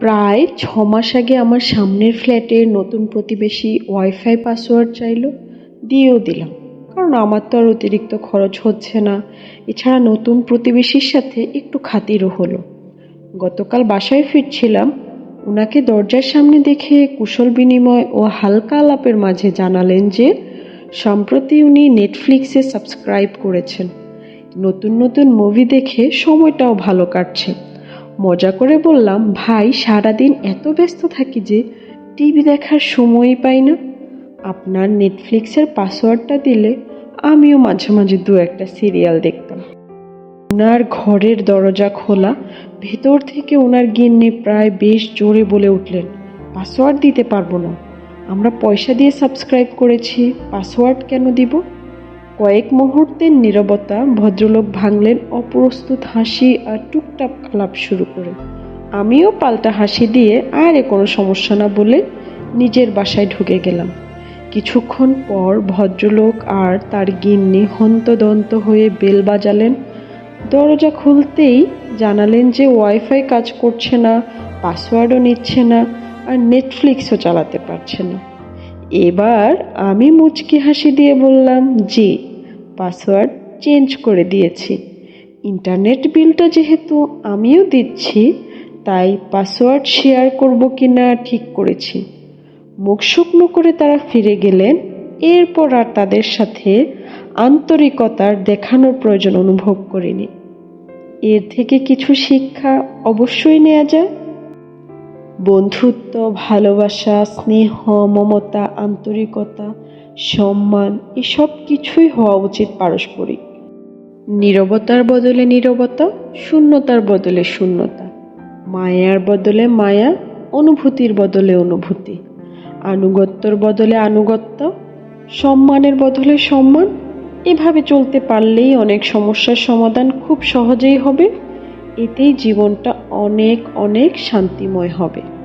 প্রায় ছ মাস আগে আমার সামনের ফ্ল্যাটে নতুন প্রতিবেশী ওয়াইফাই পাসওয়ার্ড চাইলো, দিয়েও দিলাম। কারণ আমার তো আর অতিরিক্ত খরচ হচ্ছে না। এছাড়া নতুন প্রতিবেশীর সাথে একটু খাতিরও হলো। গতকাল বাসায় ফিরছিলাম ওনাকে দরজার সামনে দেখে কুশল বিনিময় ও হালকা আলাপের মাঝে জানালেন যে, সম্প্রতি উনি নেটফ্লিক্সে সাবস্ক্রাইব করেছেন। নতুন নতুন মুভি দেখে সময়টাও ভালো কাটছে। মজা করে বললাম, ভাই, সারাদিন এত ব্যস্ত থাকি যে টিভি দেখার সময়ই পাই না। আপনার নেটফ্লিক্সের পাসওয়ার্ডটা দিলে আমিও মাঝে মাঝে দু একটা সিরিয়াল দেখতাম। ওনার ঘরের দরজা খোলা, ভেতর থেকে ওনার গিন্নি প্রায় বেশ জোরে বলে উঠলেন, পাসওয়ার্ড দিতে পারব না। আমরা পয়সা দিয়ে সাবস্ক্রাইব করেছি, পাসওয়ার্ড কেন দিব? কয়েক মুহূর্তের নীরবতা ভদ্রলোক ভাঙলেন অপ্রস্তুত হাসি আর টুকটাক আলাপ শুরু করে। আমিও পাল্টা হাসি দিয়ে আর কোনো সমস্যা না বলে নিজের বাসায় ঢুকে গেলাম। কিছুক্ষণ পর ভদ্রলোক আর তার গিন্নি হন্তদন্ত হয়ে বেল বাজালেন। দরজা খুলতেই জানালেন যে ওয়াইফাই কাজ করছে না, পাসওয়ার্ডও নিচ্ছে না আর নেটফ্লিক্সও চালাতে পারছে না। এবার আমি মুচকি হাসি দিয়ে বললাম, জি, পাসওয়ার্ড চেঞ্জ করে দিয়েছি। ইন্টারনেট বিলটা যেহেতু আমিও দিচ্ছি, তাই পাসওয়ার্ড শেয়ার করব কি না ঠিক করেছি। মুখ শুকনো করে তারা ফিরে গেলেন। এরপর আর তাদের সাথে আন্তরিকতার দেখানোর প্রয়োজন অনুভব করিনি। এর থেকে কিছু শিক্ষা অবশ্যই নেওয়া যায়। বন্ধুত্ব, ভালোবাসা, স্নেহ, মমতা, আন্তরিকতা, সম্মান, এসব কিছুই হওয়া উচিত পারস্পরিক। নীরবতার বদলে নীরবতা, শূন্যতার বদলে শূন্যতা। মায়ার বদলে মায়া, অনুভূতির বদলে অনুভূতি। আনুগত্যর বদলে আনুগত্য, সম্মানের বদলে সম্মান, এভাবে চলতে পারলেই অনেক সমস্যার সমাধান খুব সহজেই হবে। এতেই জীবনটা অনেক অনেক শান্তিময় হবে।